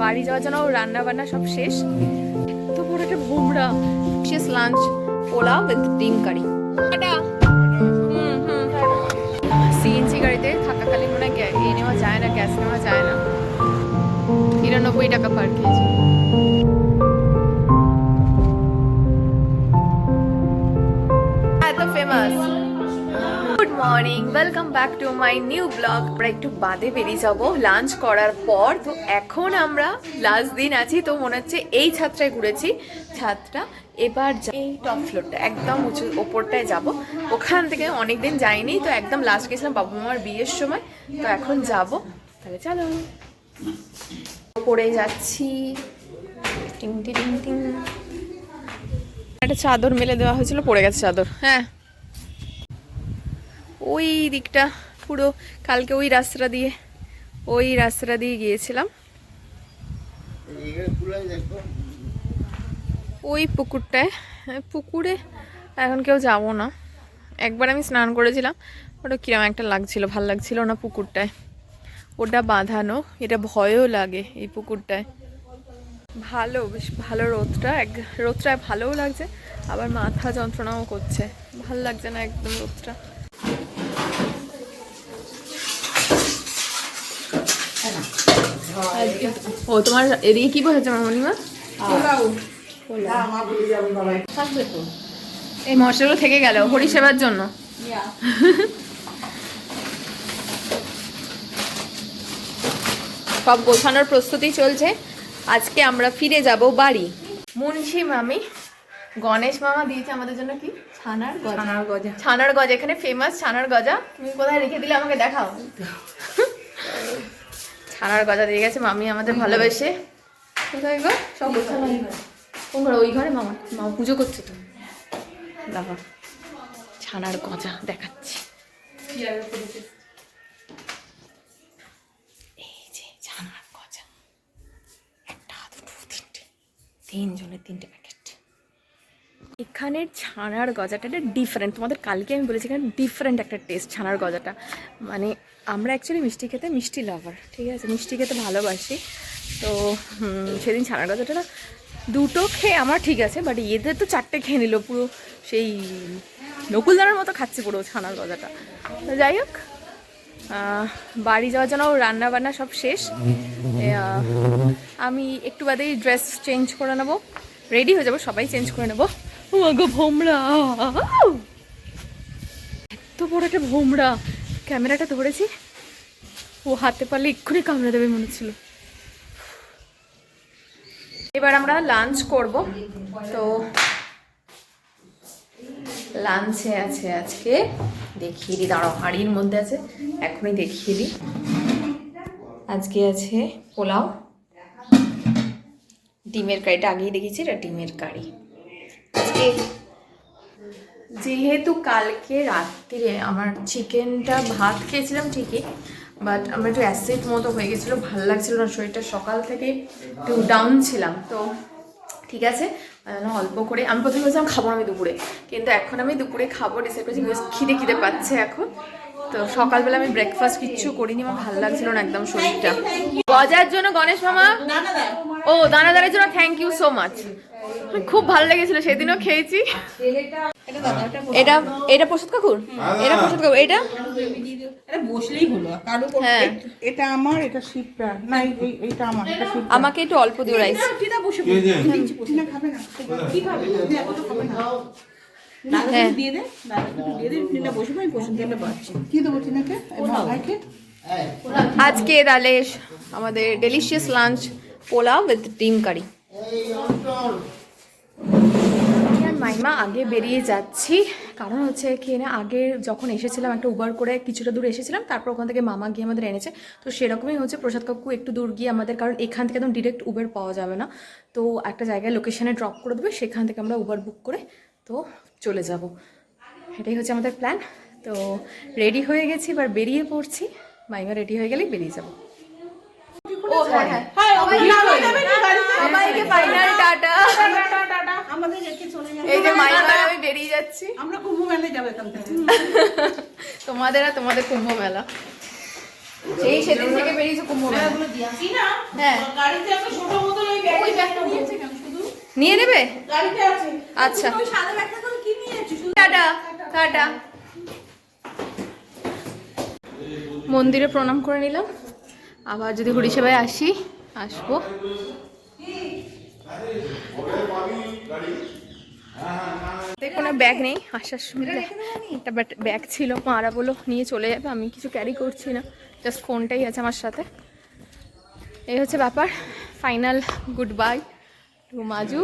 বাড়ি যাওয়ার জন্য রান্না বান্না সব শেষ। তো পুরো একটা ভুমরা শেষ লাঞ্চ পোলাও উইথ ডিম কারি। সিএনজি গাড়িতে থাকাকালীন মনে হয় ইয়ে নেওয়া যায় না, গ্যাস নেওয়া যায় না। নিরানব্বই টাকা per KG morning welcome back to my new blog আমরা একটু বাদে বেরিয়ে যাব লাঞ্চ করার পর। তো এখন আমরা লাস্ট দিন আছি, তো মনে হচ্ছে এই ছাদটায় ঘুরেছি। ছাদটা এবার এই টপ ফ্লোরটা একদম উঁচু ওপরটায় যাব। ওখান থেকে অনেক দিন যাইনি, তো একদম লাস্ট গেছিলাম বাবু মামার বিয়ের সময়। তো এখন যাব। তাহলে চলো। পড়ে যাচ্ছি। টিং টিং টিং। একটা চাদর মেলে দেওয়া হয়েছিল, পড়ে গেছে চাদর। হ্যাঁ। ওই দিকটা পুরো কালকে ওই রাস্তাটা দিয়ে ওই রাস্তাটা দিয়ে গিয়েছিলাম। ওই পুকুরটায় হ্যাঁ, পুকুরে এখন কেউ যাব না। একবার আমি স্নান করেছিলাম ওটা কিরম একটা লাগছিল ভালো লাগছিল না পুকুরটায়। ওটা বাঁধানো এটা ভয়ও লাগে এই পুকুরটায়। ভালো বেশ ভালো রোদটা এক রোদটা ভালোও লাগছে আবার মাথা যন্ত্রণাও করছে। ভালো লাগছে না একদম রোদটা। ও তোমার এদিকে কি বসেছে মামনিমা এই মশলাগুলো থেকে গেল পরিষেবার জন্য। সব গোছানোর প্রস্তুতি চলছে। আজকে আমরা ফিরে যাব বাড়ি। মুন্সি মামি গণেশ মামা দিয়েছে আমাদের জন্য কি? ছানার গজা। ছানার গজা। ছানার গজা এখানে ফেমাস ছানার গজা। তুমি কোথায় রেখে দিলে আমাকে দেখাও। ছানার গজা দিয়ে গেছে মামি আমাদের ভালোবেসে। কোথায় গো? সব ঘরে। কোন ঘরে? ওই ঘরে মামা মামা পুজো করছে তো। বাবা ছানার গজা দেখাচ্ছি। এই যে ছানার গজা। একটা দুটো তিনটে। তিনজনের তিনটে প্যাকেট এখানের ছানার গজাটা ডিফারেন্ট তোমাদের কালকে আমি বলেছি এখানে ডিফারেন্ট একটা টেস্ট ছানার গজাটা। মানে আমরা অ্যাকচুয়ালি মিষ্টি খেতে মিষ্টি লাভার ঠিক আছে মিষ্টি খেতে ভালোবাসি তো সেদিন ছানার গজাটা না দুটো খেয়ে আমার ঠিক আছে বাট এদের তো চারটে খেয়ে নিল পুরো সেই নকুলদানার মতো খাচ্ছে পুরো ছানার গজাটা তো যাই হোক বাড়ি যাওয়ার জন্য রান্না বান্না সব শেষ আমি একটু বাদেই ড্রেস চেঞ্জ করে নেব রেডি হয়ে যাব সবাই চেঞ্জ করে নেব ও ভোমরা এত বড় একটা ভোমরা ক্যামেরাটা ধরেছি? ও হাতে পারলে এক্ষুনি কামড়ে দেবে মনে হচ্ছিল। এবার আমরা লাঞ্চ করব। তো লাঞ্চে আছে আজকে। দেখিয়ে দিই, দাঁড়াও, হাঁড়ির মধ্যে আছে। এখনই দেখিয়ে দিই। আজকে আছে পোলাও। ডিমের কারিটা আগেই দেখেছি এটা ডিমের কারি। আজকে যেহেতু কালকে রাত্রিরে আমার চিকেনটা ভাত খেয়েছিলাম ঠিকই বাট আমার একটু অ্যাসিড মতো হয়ে গেছিল, ভালো লাগছিল না, শরীরটা সকাল থেকে একটু ডাউন ছিলাম, তো ঠিক আছে অল্প করে, আমি প্রথমে বলছিলাম খাব আমি দুপুরে, কিন্তু এখন আমি দুপুরে খাব ডিসাইড করেছি খিদে খিদে পাচ্ছে এখন, তো সকালবেলা আমি ব্রেকফাস্ট কিচ্ছু করিনি, আমার ভালো লাগছিল না একদম শরীরটা। গজার জন্য গণেশ মামা, ও দানাদারের জন্য থ্যাংক ইউ সো মাচ খুব ভালো লেগেছিল, সেদিনও খেয়েছি। এটা এটা প্রসাদ কাকুর। এটা প্রসাদ কাকুর? এটা এটা? বসলেই হলো। কারও হ্যাঁ। এটা আমার এটা শিবরা। না এই- আমার আমাকে একটু অল্প দিও রাইস বসে খাবে না? কি খাবে না। হ্যাঁ। দিয়ে দে দিয়ে দে বসে আমি বসে কি দেবো টিনাকে? ভাইকে? আজকে তাহলে আমাদের ডেলিশিয়াস লাঞ্চ পোলাও উইথ ডিম কারি। মাইমা আগে বেরিয়ে যাচ্ছি। কারণ হচ্ছে কি না, আগে যখন এসেছিলাম একটা উবার করে কিছুটা দূর এসেছিলাম, তারপর ওখান থেকে মামা গিয়ে আমাদের এনেছে। তো সেরকমই হচ্ছে প্রসাদ কাকু একটু দূর গিয়ে আমাদের, কারণ এখান থেকে একদম ডিরেক্ট উবার পাওয়া যাবে না। তো একটা জায়গায় লোকেশানে ড্রপ করে দেবে, সেখান থেকে আমরা উবার বুক করে তো চলে যাব। এটাই হচ্ছে আমাদের প্ল্যান তো রেডি হয়ে গেছি, এবার বেরিয়ে পড়ছি। মাইমা রেডি হয়ে গেলেই বেরিয়ে যাব। সবাইকে ফাইনাল টাটা। আমাদের রেখে চলে যাবে এই যে মাইমা আমি বেরিয়ে যাচ্ছি। আমরা কুম্ভ মেলায় যাব এখান থেকে। তোমাদের আর তোমাদের কুম্ভ মেলা। সেই সেদিন থেকে বেরিয়েছে কুমড়ো হ্যাঁ। গাড়িতে একটা ছোট বোতল ওই ব্যাগে ব্যাগটা নিয়েছে কেন? শুধু? নিয়ে নেবে? গাড়িতে আছে। আচ্ছা। ওই সাদা ব্যাগটা করে কি নিয়েছি? টাটা। টাটা। মন্দিরে প্রণাম করে নিলাম। আবার যদি হরিসেবায় আসি আসব। কোনো ব্যাগ নেই আসার সময় একটা ব্যাগ ছিল মারা বলো নিয়ে চলে যাবে আমি কিছু ক্যারি করছি না। জাস্ট ফোনটাই আছে আমার সাথে। এই হচ্ছে ব্যাপার। ফাইনাল গুড বাই টু মাজু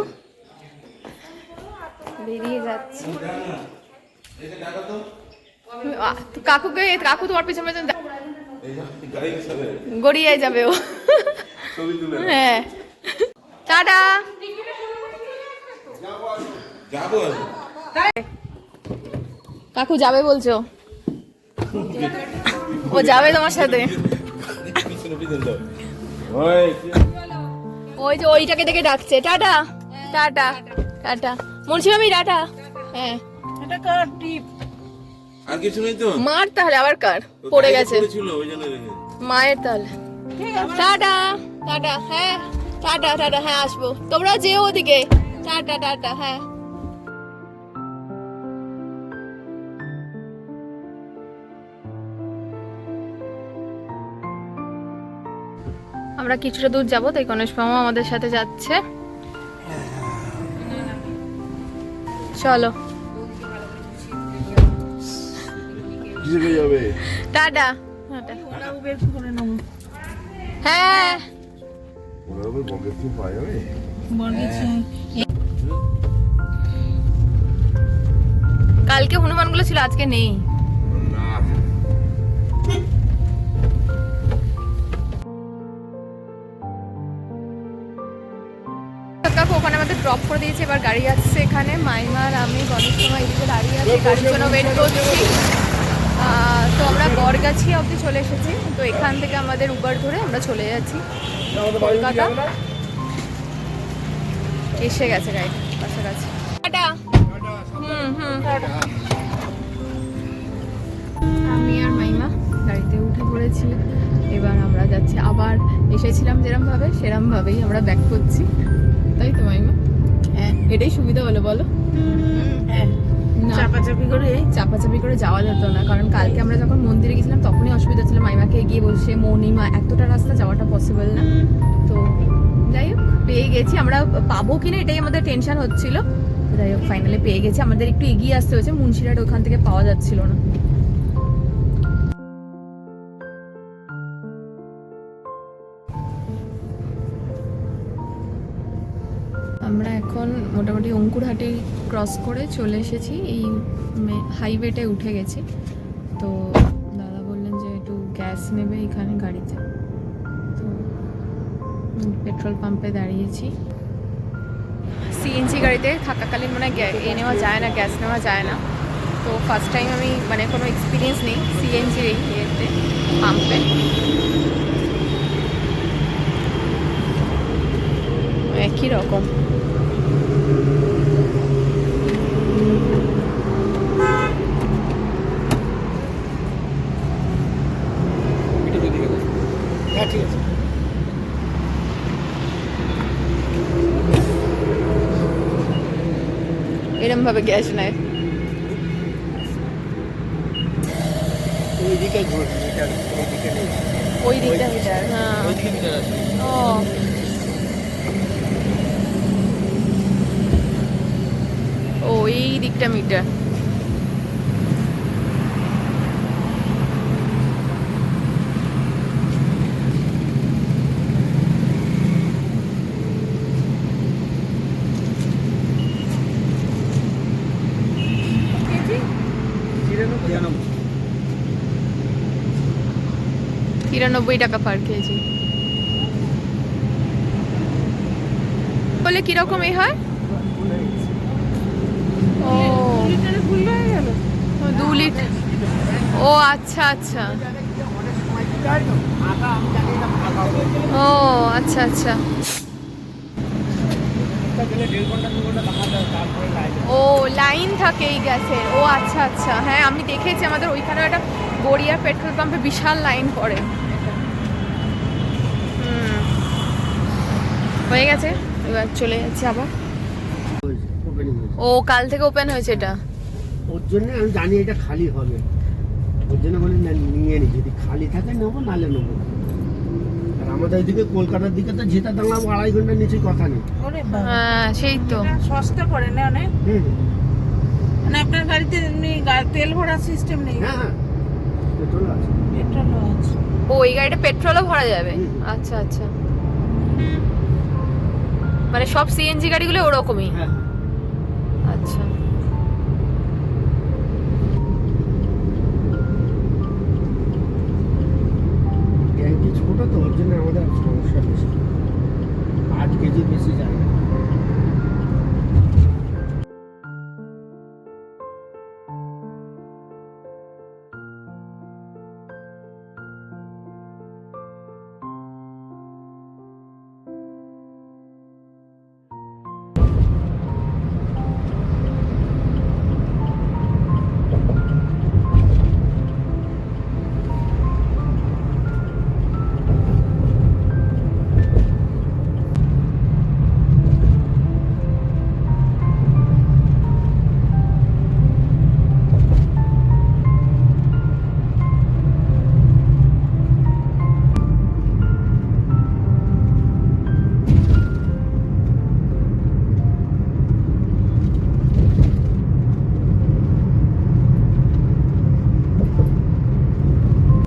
বেরিয়ে যাচ্ছি। কাকুকে কাকু তোমার পিছনে গড়িয়ে যাবে ও। হ্যাঁ। টাটা। যাব কাকু যাবে বলছো? ও যাবে তোমার সাথে। ওই ওই যে ওইটাকে দেখে ডাকছে। টাটা। টাটা। টাটা। মুন্সি মামি টাটা। হ্যাঁ। এটা কার টিপ? আর কিছু নেই তো? মার তাহলে আবার কার? পড়ে গেছে। ছিল ওই জন্য রেখে মায়ের তাহলে। টাটা টাটা হ্যাঁ টাটা টাটা হ্যাঁ আসব। তোমরা যেও ওদিকে। টাটা টাটা হ্যাঁ। আমরা কিছুটা দূর যাব তাই গণেশ মামা আমাদের সাথে যাচ্ছে। চলো। কিসে যাবে। টাটা। উবের হ্যাঁ। ওরা পাওয়া যাবে? কালকে হনুমানগুলো ছিল আজকে নেই। না ওখানে আমাদের ড্রপ করে দিয়েছে এবার গাড়ি আসছে এখানে। মাইমার আমি গণেশ সময় এদিকে দাঁড়িয়ে আছি। গাড়ির জন্য ওয়েট করছি। তো আমরা গড়গাছি অবধি চলে এসেছি। তো এখান থেকে আমাদের উবার ধরে আমরা চলে যাচ্ছি। কলকাতা। এসে গেছে গাড়ি কাছাকাছি টাটা। হুম হুম। আমি আর মাইমা গাড়িতে উঠে পড়েছি। এবার আমরা যাচ্ছি। আবার এসেছিলাম যেরমভাবে সেরমভাবেই আমরা ব্যাক করছি। তাই তো মাইমা? হ্যাঁ। এটাই সুবিধা হলো বলো। হ্যাঁ। চাপাচাপি করে? চাপাচাপি করে যাওয়া যেত না কারণ কালকে আমরা যখন মন্দিরে গেছিলাম তখনই অসুবিধা ছিল মাইমাকে এগিয়ে বসে মনিমা এতটা রাস্তা যাওয়াটা পসিবল না? তো যাই হোক পেয়ে গেছি। আমরা পাবো কিনা এটাই আমাদের টেনশন হচ্ছিল। যাই হোক ফাইনালি পেয়ে গেছি। আমাদের একটু এগিয়ে আসতে হয়েছে। মুন্সিরাট ওখান থেকে পাওয়া যাচ্ছিল না। মোটামুটি অঙ্কুরহাটি ক্রস করে চলে এসেছি। এই হাইওয়েটায় উঠে গেছি। তো দাদা বললেন যে একটু গ্যাস নেবে এখানে গাড়িতে। তো পেট্রোল পাম্পে দাঁড়িয়েছি। সিএনজি গাড়িতে থাকাকালীন মানে এ নেওয়া যায় না গ্যাস নেওয়া যায় না। তো ফার্স্ট টাইম আমি মানে কোনো এক্সপিরিয়েন্স নেই সিএনজি এই ইয়েতে পাম্পে একই রকম। এরম ভাবে গ্যাস নেয়। ওই দিকটা। মিটার হ্যাঁ। ও। ও এই দিকটা মিটার। তিরানব্বই টাকা পার কেজি। বলে কীরকম এই হয় ও, দু লিটার ও আচ্ছা আচ্ছা। ও আচ্ছা আচ্ছা। ও লাইন থাকে এই গ্যাসের ও আচ্ছা আচ্ছা। হ্যাঁ আমি দেখেছি আমাদের ওইখানে একটা গড়িয়া পেট্রোল পাম্পে বিশাল লাইন পড়ে। হয়ে গেছে এবার চলে যাচ্ছে আবার। ও কাল থেকে ওপেন হয়েছে এটা? ওর জন্য আমি জানি এটা খালি হবে। ওর জন্য বলি না নিয়ে নি যদি খালি থাকে নেব নালে নেব আর আমাদের এদিকে কলকাতার দিকে তো যেটা দাঁড়াবো আড়াই ঘণ্টার নিচে কথা নেই। হ্যাঁ সেই তো। সস্তা করে না অনেক? হুম। মানে আপনার গাড়িতে এমনি তেল ভরার সিস্টেম নেই? হ্যাঁ হ্যাঁ। পেট্রোল আছে। পেট্রোলও আছে। ও এই গাড়িটা পেট্রোলও ভরা যাবে। আচ্ছা আচ্ছা। মানে সব সিএনজি গাড়িগুলো ওরকমই? হ্যাঁ। আচ্ছা।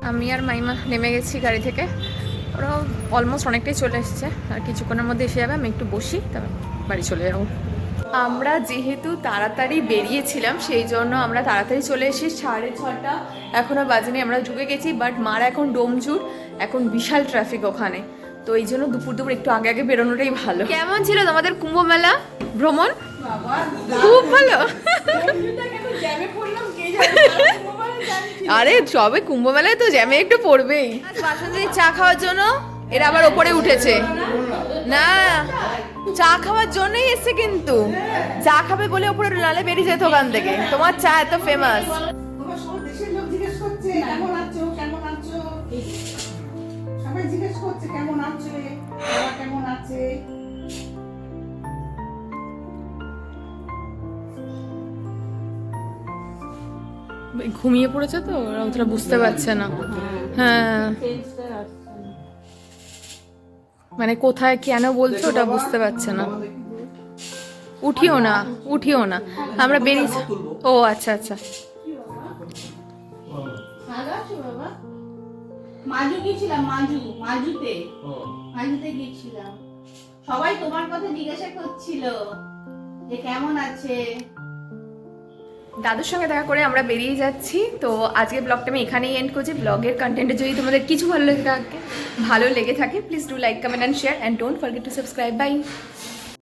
আমি আর মাইমা নেমে গেছি গাড়ি থেকে। ওরা অলমোস্ট অনেকটাই চলে এসেছে। আর কিছুক্ষণের মধ্যে এসে যাবে আমি একটু বসি তারপর বাড়ি চলে যাব। আমরা যেহেতু তাড়াতাড়ি বেরিয়েছিলাম সেই জন্য আমরা তাড়াতাড়ি চলে এসেছি সাড়ে ছটা। এখনও বাজেনি আমরা ঢুকে গেছি বাট মার এখন ডোমজুর এখন বিশাল ট্রাফিক ওখানে। তো এই জন্য দুপুর দুপুর একটু আগে আগে বেরোনোটাই ভালো। কেমন ছিল তোমাদের কুম্ভ মেলা? ভ্রমণ? খুব ভালো। আরে সবে কুম্ভ মেলায় তো জ্যামে একটু পড়বেই। বাসন্তী চা খাওয়ার জন্য এরা আবার ওপরে উঠেছে। না চা খাওয়ার জন্যই এসছে কিন্তু। চা খাবে বলে ওপরে নালে বেরিয়ে যেত ওখান থেকে। তোমার চা এত ফেমাস বাবা সব দেশের লোক জিজ্ঞেস করছে কেমন আছো? কেমন আছো সবাই জিজ্ঞেস করছে কেমন আছে কেমন আছে? ঘুমিয়ে পড়েছে তো ওরা অতটা বুঝতে পারছে না। হ্যাঁ। মানে কোথায় কেন বলছো ওটা বুঝতে পারছে না। উঠিও না উঠিও না। আমরা বেরিয়েছি ও আচ্ছা আচ্ছা। ভালো মাজু গেছিলাম মাজু মাজুতে মাজুতে গেছিলাম সবাই তোমার কথা জিজ্ঞাসা করছিল যে কেমন আছে? দাদুর সঙ্গে দেখা করে আমরা বেরিয়ে যাচ্ছি। তো আজকে ব্লগটা আমি এখানেই এন্ড করছি। ব্লগের কন্টেন্টে যদি তোমাদের কিছু ভালো লেগে থাকে, ভালো লেগে থাকে please do like comment and share and don't forget to subscribe bye